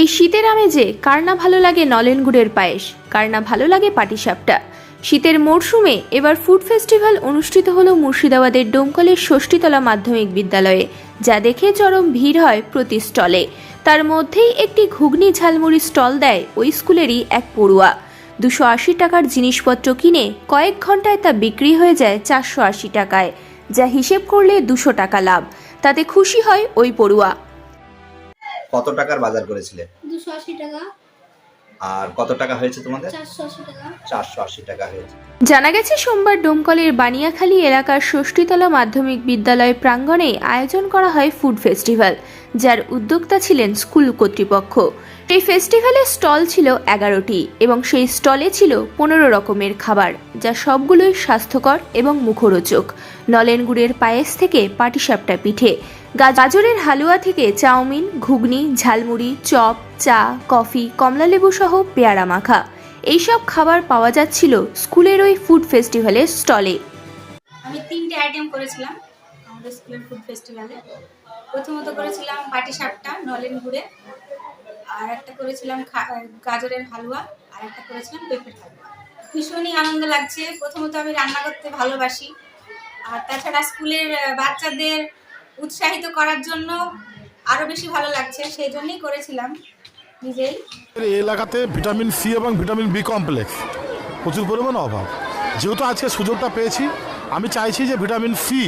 এই শীতের আমেজে কার না ভালো লাগে নলেন গুড়ের পায়েস, কার না ভালো লাগে পাটিসাপটা? শীতের মরশুমে এবার ফুড ফেস্টিভ্যাল অনুষ্ঠিত হলো মুর্শিদাবাদের ডোমকলের ষষ্ঠীতলা মাধ্যমিক বিদ্যালয়ে, যা দেখে চরম ভিড় হয় প্রতি স্টলে। তার মধ্যেই একটি ঘুগনি ঝালমুড়ি স্টল দেয় ওই স্কুলেরই এক পড়ুয়া। দুশো আশি টাকার জিনিসপত্র কিনে কয়েক ঘন্টায় তা বিক্রি হয়ে যায় চারশো আশি টাকায়, যা হিসেব করলে দুশো টাকা লাভ। তাতে খুশি হয় ওই পড়ুয়া। কত টাকার বাজার করেছিলে? দুশো আশি টাকা। আর কত টাকা হয়েছে তোমাদের? চারশো আশি টাকা। হয়েছে। জানা গেছে সোমবার ডোমকলের বানিয়াখালী এলাকার ষষ্ঠীতলা মাধ্যমিক বিদ্যালয় প্রাঙ্গণে আয়োজন করা হয় ফুড ফেস্টিভ্যাল যার উদ্যোক্তা ছিলেন স্কুল কর্তৃপক্ষ। এই ফেস্টিভ্যালের স্টল ছিল এগারোটি এবং সেই স্টলে ছিল পনেরো রকমের খাবার যা সবগুলোই স্বাস্থ্যকর এবং মুখরোচক। নলেন গুড়ের পায়েস থেকে পাটিসাপটা পিঠে। গাজরের হালুয়া থেকে চাউমিন, ঘুগনি, ঝালমুড়ি, চপ, চা, কফি কমলালেবু সহ পেয়ারা মাখা। এইসব খাবার পাওয়া যাচ্ছিল স্কুলের ওই ফুড ফেস্টিভ্যালের স্টলে। আমি তিনটে আইটেম করেছিলাম আমাদের স্কুলের ফুড ফেস্টিভ্যালে। প্রথমত করেছিলাম পাটি সাপটা, নলেন গুড়ে। আর একটা করেছিলাম গাজরের হালুয়া। আর একটা করেছিলাম পেঁপের হালুয়া। ভীষণই আনন্দ লাগছে। প্রথমত আমি রান্না করতে ভালোবাসি। আর তাছাড়া স্কুলের বাচ্চাদের উৎসাহিত করার জন্য আরও বেশি ভালো লাগছে সেই জন্যই করেছিলাম নিজেই। এলাকাতে ভিটামিন সি এবং ভিটামিন বি কমপ্লেক্স। প্রচুর পরিমাণ অভাব। যেহেতু আজকে সুযোগটা পেয়েছি, আমি চাইছি যে ভিটামিন সি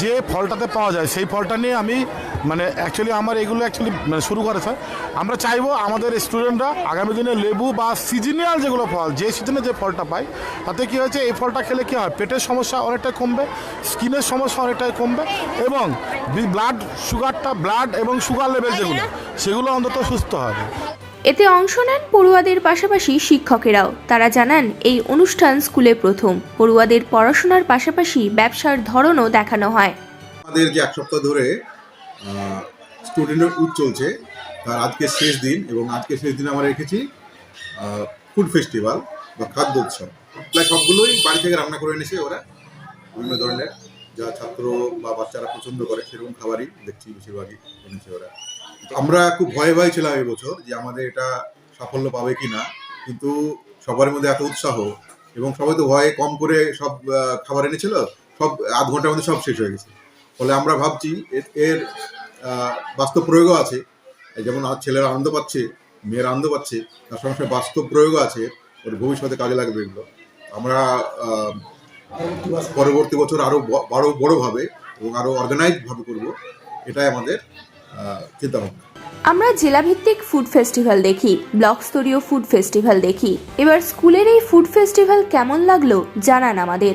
যে ফলটাতে পাওয়া যায়, সেই ফলটা নিয়ে আমি মানে অ্যাকচুয়ালি আমার এগুলো অ্যাকচুয়ালি মানে শুরু করেছে আমরা চাইব আমাদের স্টুডেন্টরা আগামী দিনে লেবু বা সিজনাল যেগুলো ফল, যে সিজনে যে ফলটা পায়, তাতে কী হয়েছে, এই ফলটা খেলে কী হয়, পেটের সমস্যা অনেকটাই কমবে, স্কিনের সমস্যা অনেকটাই কমবে এবং ব্লাড সুগারটা ব্লাড এবং সুগার লেভেল যেগুলো, সেগুলো অন্তত সুস্থ হবে। এতে অংশ নেন পড়ুয়াদের পাশাপাশি শিক্ষকেরাও। তারা জানান, এই অনুষ্ঠান স্কুলে প্রথম। পড়ুয়াদের পড়াশোনার পাশাপাশি ব্যবসার ধরনও দেখানো হয়। আমাদের যে এক সপ্তাহ ধরে স্টুডেন্টের উঠ চলছে। তার আজকে শেষ দিন এবং আজকে শেষ দিন আমরা রেখেছি ফুড ফেস্টিভ্যাল বা খাদ্য উৎসব। প্রায় সবগুলোই বাড়ি থেকে রান্না করে এনেছে ওরা। বিভিন্ন ধরনের যা ছাত্র বা বাচ্চারা পছন্দ করে সেরকম খাবারই দেখছি বেশিরভাগই এনেছে ওরা। আমরা খুব ভয়ে ভয়ে ছিলাম এবছর যে আমাদের এটা সাফল্য পাবে কি না কিন্তু সবার মধ্যে এত উৎসাহ এবং সবাই তো ভয়ে কম করে সব খাবার এনেছিল, সব আধ ঘণ্টার মধ্যে সব শেষ হয়ে গেছে। ফলে আমরা ভাবছি এর- বাস্তব প্রয়োগও আছে। যেমন ছেলেরা আনন্দ পাচ্ছে, মেয়েরা আনন্দ পাচ্ছে, তার সঙ্গে বাস্তব প্রয়োগও আছে, ওর ভবিষ্যতে কাজে লাগবে এগুলো। আমরা পরবর্তী বছর আরও বড় বড়োভাবে এবং আরও অর্গানাইজভাবে করব, এটাই আমাদের চিন্তা ভাবনা আমরা জেলাভিত্তিক ফুড ফেস্টিভ্যাল দেখি ব্লক স্তরীয় ফুড ফেস্টিভ্যাল দেখি। এবার স্কুলের এই ফুড ফেস্টিভ্যাল কেমন লাগল জানান আমাদের।